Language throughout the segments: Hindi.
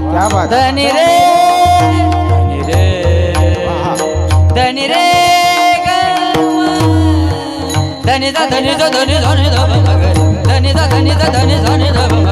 क्या बात धनी रे। धनी रे। धनी रे धनी धनी धनी धनी धनी धनी धनी धनी धनी धनी धनी धनी धनी धनी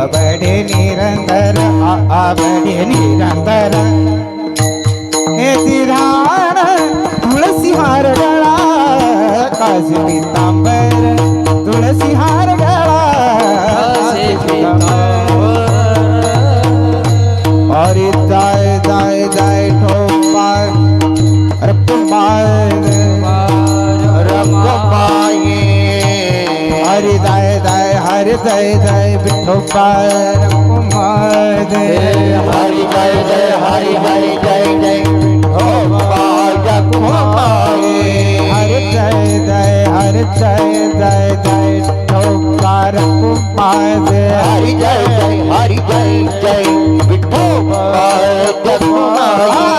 அவடி நிரந்தர அவடி நிரந்தர. எதிரான துளசி மாறகளா காசு பித்த जय जय हरि जय जय विठो पर कुमार जय हरि जय जय हरि हरि जय जय विठो पर कुमार हरि जय जय हरि जय जय जय विठो पर कुमार हरि जय जय हरि जय जय विठो पर कुमार